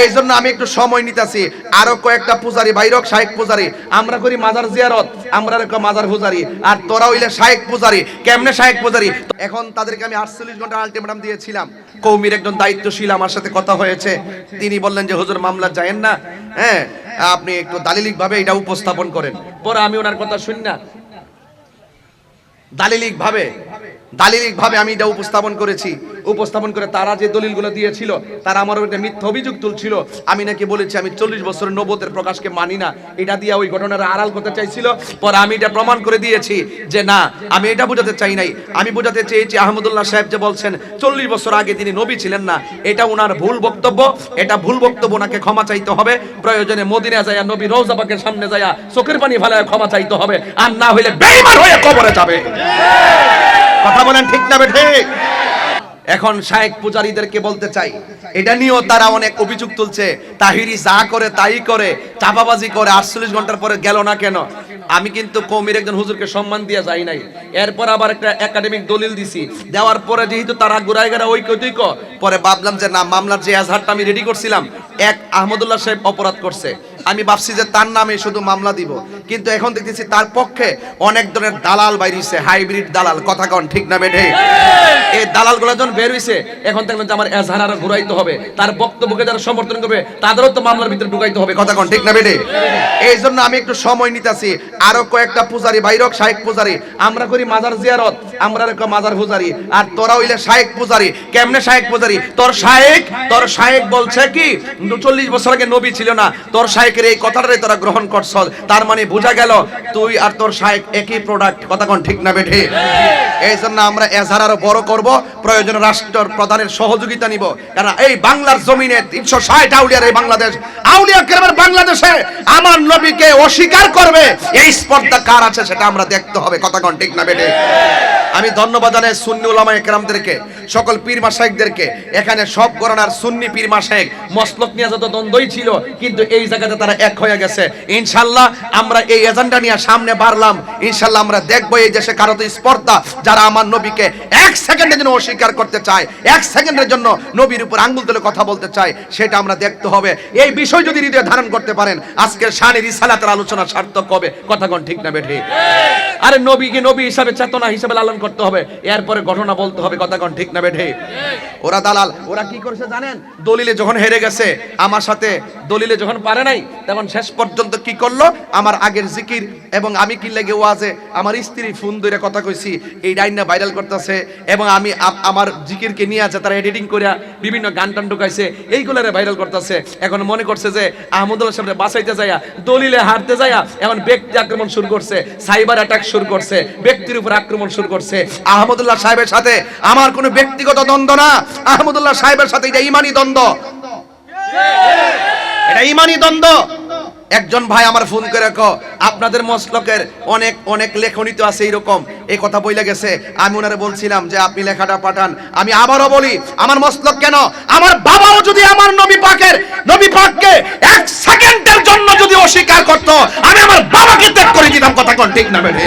এই জন্য আমি একটু সময় নিতেছি। আরও কয়েকটা পূজারি, বাইরক শাহেক পূজারি। আমরা করি মাজার জিয়ারত, আমরা মাজার পূজারি। আর তোরা হইলে শাহেক পূজারি। কেমনে শাহেক পূজারি? এখন তাদেরকে আমি আটচল্লিশ ঘণ্টা আলটিমেটাম দিয়েছিলাম। কৌমির একজন দায়িত্বশীল আমার সাথে কথা হয়েছে। তিনি বললেন যে, হুজুর, মামলা যায়েন না। হ্যাঁ আপনি একটু দালিলিক ভাবে এটা উপস্থাপন করেন। পরে আমি ওনার কথা শুনি না। দালিলিক ভাবে দালিলিক ভাবে আমি এটা উপস্থাপন করেছি। উপস্থাপন করে তারা যে দলিলগুলো দিয়েছিল, তারা আমার একটা মিথ্যা অভিযোগ তুলছিল। আমি নাকি বলেছি, আমি চল্লিশ বছরের নবতের প্রকাশকে মানি না। এটা দিয়ে ওই ঘটনার আড়াল করতে চাইছিল। পরে আমি এটা প্রমাণ করে দিয়েছি যে না, আমি এটা বোঝাতে চাই নাই। আমি বোঝাতে চেয়েছি, আহমদুল্লাহ সাহেব যে বলছেন, চল্লিশ বছর আগে তিনি নবী ছিলেন না। এটা ওনার ভুল বক্তব্য। এটা ভুল বক্তব্য ওনাকে ক্ষমা চাইতে হবে। প্রয়োজনে মদিনা যায়া নবী রৌজাবাকের সামনে যায়া চোখের পানি ফেলায় ক্ষমা চাইতে হবে। আর না হইলে বেঈমান হয়ে কবরে যাবে। কথা বলেন ঠিক না ঠিক? এখন শায়েক পূজারীদেরকে বলতে চাই, এটা নিয়েও তারা অনেক অভিযোগ তুলছে, তাহিরি যা করে তাই করে চাপাবাজি করে, আটচল্লিশ ঘণ্টার পরে গেল না কেন? আমি কিন্তু কৌমির একজন হুজুরকে সম্মান দিয়ে যাই নাই। এরপর আবার একটা একাডেমিক দলিল দিছি। দেওয়ার পরে যেহেতু তারা গুড়াই গাড়া ঐক্য ঐক্য পরে ভাবলাম যে না, মামলার যে এজাহারটা আমি রেডি করছিলাম, এক আহমদুল্লাহ সাহেব অপরাধ করছে। আমি ভাবছি যে তার নামে শুধু মামলা দিব। কিন্তু এখন দেখতেছি তার পক্ষে অনেক ধরনের দালাল বাইরিছে হাইব্রিড দালাল। কথা কন ঠিক না বেঠে? এই দালালগুলো যখন বের হইছে এখন দেখলেন যে আমার এজাহার আরও ঘুরাইতে হবে তার বক্তব্যকে যারা সমর্থন করবে তাদেরও তো মামলার ভিতরে ঢুকাইতে হবে। কথা কন ঠিক না বেঠে? এই জন্য আমি একটু সময় নিতেছি। আরও কয়েকটা পূজারি বাইরক শাহেক পূজারি। আমরা করি মাজার জিয়ারত আমরা রেখো মাজার পূজারি। আর তোরা হইলে শাহেক পূজারি। কেমনে শাহেক পূজারি? তোর শাহেক তোর শাহেক বলছে কি চল্লিশ বছর আগে নবী ছিল না তোর শাহেকের এই কথাটাই তোরা গ্রহণ করছ। তার মানে বোঝা গেল তুই আর তোর শাহেক একই প্রোডাক্ট কথা কোন ঠিক না বেঠে? এই জন্য আমরা এজাহার আরও বড় করব, প্রয়োজন রাষ্ট্র প্রধানের সহযোগিতা নিব। কারণ এই বাংলার জমিনে তিনশো ষাট আউলিয়ার এই বাংলাদেশ। আউলিয়া কেরামের বাংলাদেশে আমার নবীকে অস্বীকার করবে। এই স্পর্ধা কার আছে সেটা আমরা দেখতে হবে। কথা কোন ঠিক না বেঠে? আমি ধন্যবাদ জানাই সুন্নি উলামা একরামদেরকে সকল পীর মাসাইকদেরকে এখানে সব গণনার সুন্নি পীর মাসাইক মসলক নিয়ে যত দ্বন্দ্বই ছিল, কিন্তু এই জায়গাতে তারা এক হয়ে গেছে। ইনশাল্লাহ আমরা এই এজেন্ডা নিয়ে সামনে বাড়লাম। ইনশাল্লাহ আমরা দেখব এই দেশে কারও তো স্পর্ধা, যারা আমার নবীকে এক সেকেন্ডের জন্য অস্বীকার করতে চায়, এক সেকেন্ডের জন্য নবীর উপর আঙ্গুল তুলে কথা বলতে চায়, সেটা আমরা দেখতে হবে। এই বিষয় যদি হৃদয়ে ধারণ করতে পারেন, আজকের শানের ইসালাতের আলোচনা সার্থক হবে। কথা কোন ঠিক না বেঠে আরে নবীকে নবী হিসাবে চেতনা হিসাবে লালন করতে হবে। এরপরে ঘটনা বলতে হবে, কথা কোন, ঠিক না বেঠে? ওরা দালাল, ওরা কি করেছে জানেন? দলিলে যখন হেরে গেছে, আমার সাথে দলিলে যখন পারে নাই তখন শেষ পর্যন্ত কি করল? আমার আগের জিকির এবং আমি কি লেগে ওয়াজে আমার স্ত্রী ফোন ধরে কথা কইছি, এই ডাইনটা ভাইরাল করতেছে এবং আমি আমার জিকিরকে নিয়ে আছে, তারা এডিটিং করে বিভিন্ন গান টান ঢুকাইছে, এইগুলারে ভাইরাল করতেছে। এখন মনে করছে যে আহমদুল্লাহ সাহেব বাঁচাইতে যায়া দলিলে হারতে যায়া এখন ব্যক্তি আক্রমণ শুরু করছে সাইবার অ্যাটাক শুরু করছে, ব্যক্তির উপর আক্রমণ শুরু করছে। আহমদুল্লাহ সাহেবের সাথে আমার কোনো ব্যক্তিগত দ্বন্দ্ব না। আহমদুল্লাহ সাহেবের সাথে এটা ইমানি দ্বন্দ্ব। এটা ইমানি দ্বন্দ্ব। একজন ভাই আমার ফোন করে কো আপনাদের মসলকের অনেক অনেক লেখনী তো আছে এইরকম এই কথা বইলে গেছে। আমি ওনারে বলছিলাম যে, আপনি লেখাটা পাঠান। আমি আবারও বলি, আমার মসলক কেন? আমার বাবাও যদি আমার নবী পাকের, নবী পাককে এক সেকেন্ডের জন্য যদি অস্বীকার করত, আমি আমার বাবাকে ত্যাগ করে দিতাম। কথা কোন ঠিক না বেঠে।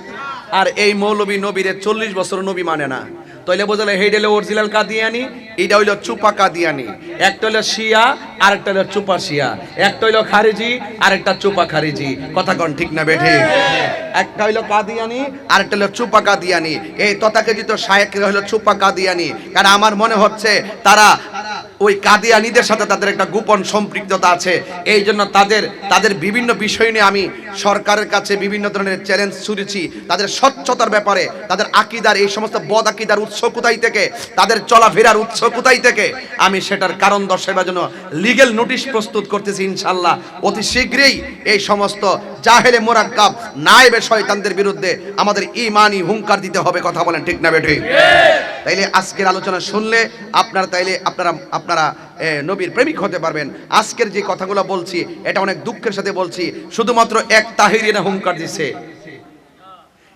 আর এই মৌলবী নবীরের চল্লিশ বছর নবী মানে না। তাইলে বোঝালে হেইড হলো অরিজিনাল কাদিয়ানি এইটা হইল চুপা কাদিয়ানি। একটা হইল শিয়া, আরেকটা হইল চুপা শিয়া। একটা হইল খারিজি আর একটা চুপা খারিজি। কথা কন ঠিক না বেঠে? একটা হইল কাদিয়ানি, আরেকটা হইল চুপা কাদিয়ানি। এই তথাকথিত শায়েকরা হইল চুপা কাদিয়ানি। কারণ আমার মনে হচ্ছে তারা ওই কাদিয়ানিদের সাথে তাদের একটা গোপন সম্পৃক্ততা আছে। এই জন্য তাদের তাদের বিভিন্ন বিষয় নিয়ে আমি সরকারের কাছে বিভিন্ন ধরনের চ্যালেঞ্জ ছুড়েছি। তাদের স্বচ্ছতার ব্যাপারে, তাদের আকিদার, এই সমস্ত বদ আকিদার উৎস কোথায় থেকে, তাদের চলাফেরার উৎস কোথায় থেকে, আমি সেটার কারণ দর্শাবার জন্য লিগেল নোটিশ প্রস্তুত করতেছি ইনশাল্লাহ অতি শীঘ্রই এই সমস্ত জাহেলে মোরাক্কাব, নায়েবে শয়তানদের বিরুদ্ধে আমাদের ইমানি হুঙ্কার দিতে হবে, কথা বলেন ঠিক না বেঠে তাইলে আজকের আলোচনা শুনলে আপনার তাইলে আপনারা আপনারা নবীর প্রেমিক হতে পারবেন। আজকের যে কথাগুলো বলছি, এটা অনেক দুঃখের সাথে বলছি। শুধুমাত্র এক তাহিরি না হুঙ্কার দিছে।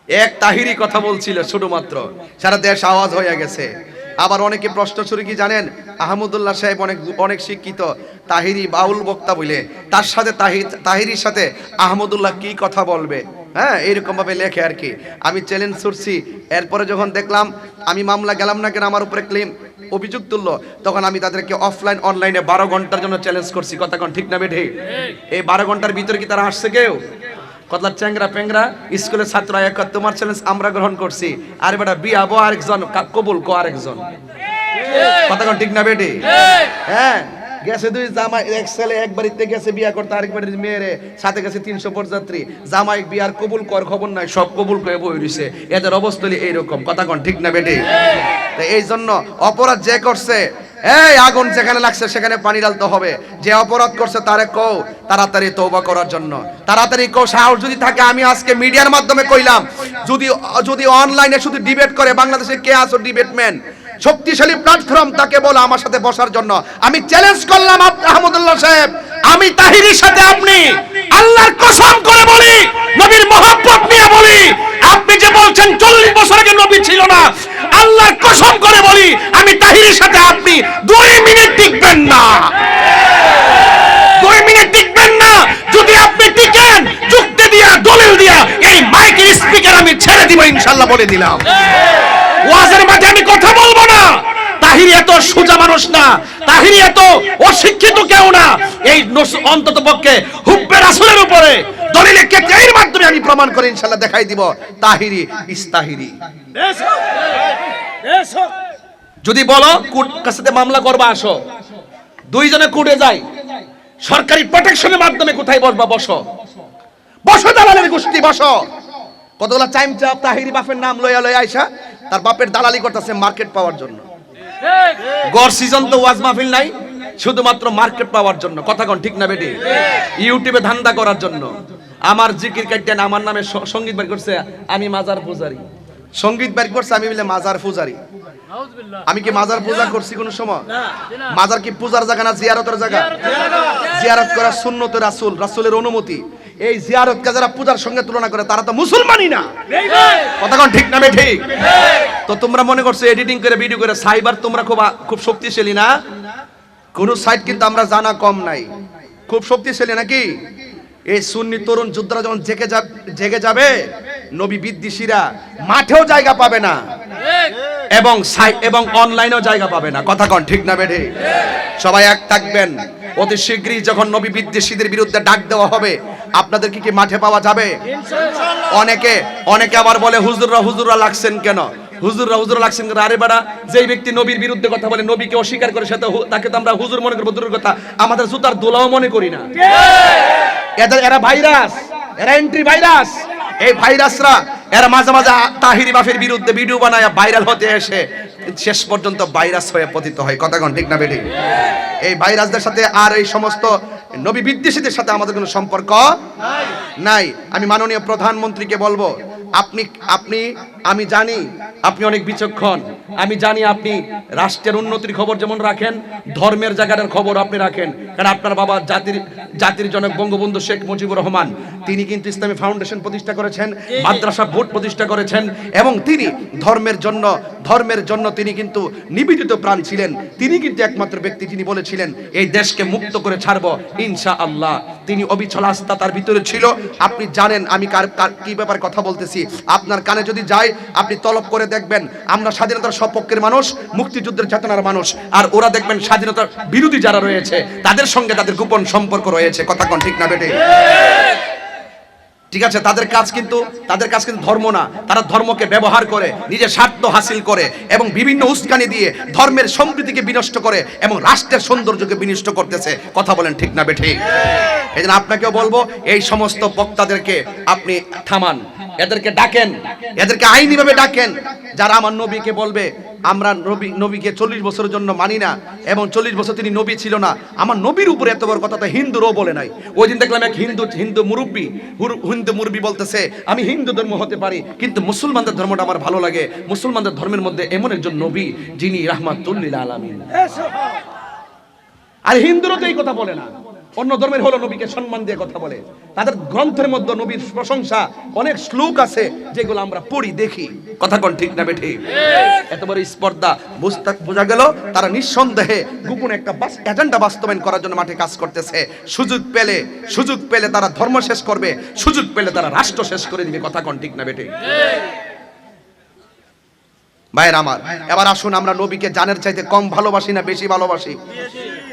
এক তাহিরি কথা বলছিল শুধুমাত্র। সারা দেশ আওয়াজ হয়ে গেছে। আবার অনেকে প্রশ্ন শুরু কি জানেন? আহমদুল্লাহ সাহেব অনেক অনেক শিক্ষিত। তাহিরি বাউল বক্তা বলে তার সাথে তাহি- তাহিরির সাথে আহমদুল্লাহ কি কথা বলবে? হ্যাঁ এইরকম ভাবে লেখে আর কি। আমি চ্যালেঞ্জ ছুটছি এরপরে যখন দেখলাম আমি মামলা গেলাম না কেন আমার উপরে ক্লেম অভিযোগ তুললো তখন আমি তাদেরকে অফলাইন অনলাইনে বারো ঘণ্টার জন্য চ্যালেঞ্জ করছি। কথা কোন ঠিক না বেঠে? এই বারো ঘণ্টার ভিতরে কি তারা আসছে কেউ? কতলার চ্যাংরা প্যাংরা স্কুলের ছাত্র এক তোমার চ্যালেঞ্জ আমরা গ্রহণ করছি। আর বেটা বো আরেকজন কা- কবুল কো আরেকজন। কথা কোন ঠিক না বেটে হ্যাঁ। গেছে দুই জামাই, এক ছেলে, এক বাড়িতে গেছে বিয়া করতে, আরেক বাড়ির মেয়েরে সাথে গেছে তিনশো পরযাত্রী জামাই বিয়ার কবুল কর, খবর নাই, সব কবুল করে বই রইছে। এদের অবস্থলি এইরকম, কথা কোন, ঠিক না বেটে? এই জন্য অপরাধ যে করছে, এই আগুন যেখানে লাগছে সেখানে পানি ঢালতে হবে। যে অপরাধ করছে তারে কও, তাড়াতাড়ি তৌবা করার জন্য। তাড়াতাড়ি কও, সাহস যদি থাকে, আমি আজকে মিডিয়ার মাধ্যমে কইলাম। যদি যদি অনলাইনে শুধু ডিবেট করে, বাংলাদেশে কে আছো ডিবেটম্যান শক্তিশালী প্ল্যাটফর্ম তাকে বলো আমার সাথে বসার জন্য। আমি চ্যালেঞ্জ করলাম আহমদুল্লাহ সাহেব। আমি তাহিরির সাথে আপনি। আল্লাহর কসম করে বলি, নবীর মহব্বত নিয়ে বলি। আপনি যে বলছেন চল্লিশ বছর আগে নবী ছিল না, আল্লাহর কসম করে বলি, আমি তাহিরের সাথে আপনি দুই মিনিট টিকবেন না। দুই মিনিট টিকবেন না। যদি আপনি টিকেন, যুক্তি দিয়া, দলিল দিয়া, এই মাইকের স্পিকার আমি ছেড়ে দিব, ইনশাল্লাহ বলে দিলাম ওয়াজের মাঝে আমি কথা বলব না তাহিরি এত সোজা মানুষ না তাহিরি এত অশিক্ষিত কেউ না। এই অন্তত পক্ষে হুব্বে রাসূলের উপরে দলিলে কেটের মাধ্যমে আমি প্রমাণ করে ইনশাল্লাহ দেখাই দিব তাহিরি ইস্তাহিরি বেশ হোক। বেশ হোক। যদি বলো কোর্ট কাছে মামলা করবা আসো। দুইজনে কোর্টে যাই। সরকারি প্রোটেকশনের মাধ্যমে কোথায় বসবা বসো। বসো দালালের গোষ্ঠী বসো। কতগুলা টাইম চাপ তাহিরি বাপের নাম লইয়া লইয়া আইসা তার বাপের দালালি করতেছে মার্কেট পাওয়ার জন্য। গড় সিজন তো ওয়াজ মাহফিল নাই শুধুমাত্র মার্কেট পাওয়ার জন্য। কথা কোন ঠিক না বেটি? ইউটিউবে ধান্দা করার জন্য। আমার জিকির কাটেন আমার নামে সংগীত বের করছে আমি মাজার পূজারি। সংগীত বের করছে আমি বলে মাজার পূজারি। আমি কি মাজার পূজা করছি কোন সময়? মাজার কি পূজার জায়গা না জিয়ারতের জায়গা? জিয়ারত করা সুন্নত রাসূল রাসূলের অনুমতি। এই জিয়ারতকে যারা পূজার সঙ্গে তুলনা করে তারা তো মুসলমানই না। কথা ঠিক না বে ঠিক? তো তোমরা মনে করছ এডিটিং করে ভিডিও করে সাইবার তোমরা খুব খুব শক্তিশালী না? কোন সাইট কিন্তু আমরা জানা কম নাই। খুব শক্তিশালী নাকি? এই সুন্নি তরুণ যোদ্ধারা যখন জেগে যাবে জেগে যাবে নবী বিদ্বেষীরা মাঠেও জায়গা পাবে না। এবং সাই- এবং অনলাইনেও জায়গা পাবে না। কথা কন ঠিক না বেঠে সবাই এক থাকবেন। অতি শীঘ্রই যখন নবী বিদ্বেষীদের বিরুদ্ধে ডাক দেওয়া হবে আপনাদের কি কি মাঠে পাওয়া যাবে? অনেকে অনেকে আবার বলে হুজুররা হুজুররা লাগছেন কেন? হুজুররা হুজুর লাগছেন কেন? আরে বেড়া যেই ব্যক্তি নবীর বিরুদ্ধে কথা বলে নবীকে অস্বীকার করে সে তো হু- তাকে তো আমরা হুজুর মনে করব দূরের কথা আমাদের জুতার দোলাও মনে করি না। এদের এরা ভাইরাস এরা এন্ট্রি ভাইরাস এই ভাইরাসরা, এরা মাঝে মাঝে তাহিরি বাফের বিরুদ্ধে ভিডিও বানায় ভাইরাল হতে এসে শেষ পর্যন্ত ভাইরাস হয়ে পতিত হয়। কথা কোন, ঠিক না বেটি? এই ভাইরাসদের সাথে আর এই সমস্ত নবী বিদ্বেষীদের সাথে আমাদের কোনো সম্পর্ক নাই। আমি মাননীয় প্রধানমন্ত্রীকে বলব আপনি আপনি আমি জানি আপনি অনেক বিচক্ষণ। আমি জানি আপনি রাষ্ট্রের উন্নতির খবর যেমন রাখেন ধর্মের জায়গাটার খবর আপনি রাখেন। কারণ আপনার বাবা জাতির জাতির জনক বঙ্গবন্ধু শেখ মুজিবুর রহমান তিনি কিন্তু ইসলামী ফাউন্ডেশন প্রতিষ্ঠা করেছেন মাদ্রাসা বোর্ড প্রতিষ্ঠা করেছেন এবং তিনি ধর্মের জন্য ধর্মের জন্য তিনি কিন্তু নিবেদিত প্রাণ ছিলেন। তিনি কিন্তু একমাত্র ব্যক্তি যিনি বলেছিলেন, এই দেশকে মুক্ত করে ছাড়বো ইনশা আল্লাহ তিনি অবিচল আস্থা তার ভিতরে ছিল। আপনি জানেন, আমি কার, কি ব্যাপারে কথা বলতেছি। আপনার কানে যদি যায়, আপনি তলব করে দেখবেন, আমরা স্বাধীনতার সপক্ষের মানুষ, মুক্তিযুদ্ধের চেতনার মানুষ। আর ওরা দেখবেন, স্বাধীনতার বিরোধী যারা রয়েছে, তাদের সঙ্গে তাদের গোপন সম্পর্ক রয়েছে। কথা কোন ঠিক না, বেটে? ঠিক আছে, তাদের কাজ কিন্তু তাদের কাজ কিন্তু ধর্ম না। তারা ধর্মকে ব্যবহার করে, নিজের স্বার্থ হাসিল করে এবং বিভিন্ন উস্কানি দিয়ে ধর্মের সম্প্রীতিকে বিনষ্ট করে এবং রাষ্ট্রের সৌন্দর্যকে বিনষ্ট করতেছে। কথা বলেন ঠিক না বেঠে? এই জন্য আপনাকেও বলব, এই সমস্ত বক্তাদেরকে আপনি থামান। এদেরকে ডাকেন। এদেরকে আইনিভাবে ডাকেন। যারা আমার নবীকে বলবে আমরা নবী নবীকে চল্লিশ বছরের জন্য মানি না এবং চল্লিশ বছর তিনি নবী ছিল না। আমার নবীর উপরে এত বড় কথা তো হিন্দুরও বলে নাই। ওই দিন দেখলাম এক হিন্দু হিন্দু মুরব্বী হিন্দু মুরব্বী বলতেছে আমি হিন্দু ধর্ম হতে পারি কিন্তু মুসলমানদের ধর্মটা আমার ভালো লাগে। মুসলমানদের ধর্মের মধ্যে এমন একজন নবী যিনি রাহমাতুল্লিল আলামিন। আর হিন্দুরও তো এই কথা বলে না। অন্য ধর্মের হলো নবীকে সম্মান দিয়ে কথা বলে। তাদের গ্রন্থের মধ্যে নবীর প্রশংসা অনেক শ্লোক আছে, যেগুলো আমরা পড়ি, দেখি। কথা কোন ঠিক না বেঠি? এত বড় স্পর্ধা, বুঝতে বোঝা গেল, তারা নিঃসন্দেহে গোপন একটা এজেন্ডা বাস্তবায়ন করার জন্য মাঠে কাজ করতেছে। সুযোগ পেলে সুযোগ পেলে তারা ধর্ম শেষ করবে, সুযোগ পেলে তারা রাষ্ট্র শেষ করে দিবে, কথা কোন ঠিক না বেঠি? ভাইয়ের আমার। এবার আসুন, আমরা নবীকে জানের চাইতে কম ভালোবাসি না বেশি ভালোবাসি?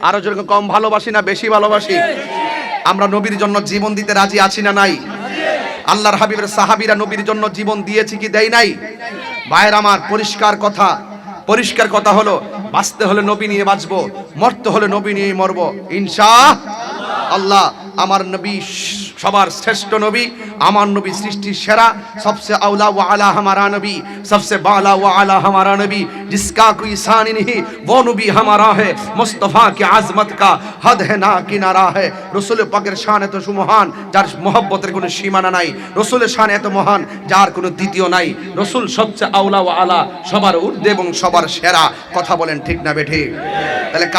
আরও যেরকম কম ভালোবাসি না বেশি ভালোবাসি? আমরা নবীর জন্য জীবন দিতে রাজি আছি না নাই? আল্লাহর হাবিবের সাহাবিরা নবীর জন্য জীবন দিয়েছি কি দেয় নাই? ভাইয়ের আমার, পরিষ্কার কথা। পরিষ্কার কথা হলো, বাঁচতে হলে নবী নিয়ে বাঁচবো, মরতে হলে নবী নিয়ে মরবো। ইনশা আল্লাহ আমার নবী সবার শ্রেষ্ঠ নবী আমার নবী সৃষ্টির সেরা সবসে আউলা ও আলা हमारा नबी सबसे बाला व आला हमारा नबी जिसका कोई सान नहीं वो नबी हमारा है मुस्तफ़ा की आजमत का हद है ना কিনারা है রসুল পাকের শান এত সুমহান যার মহব্বতের কোনো সীমানা নাই রসুলের শান এত মহান যার কোনো দ্বিতীয় নাই রসুল সবচেয়ে আউলা ও আলা সবার ঊর্ধ্বে এবং সবার সেরা কথা বলেন ঠিক না বেঠে তাহলে কার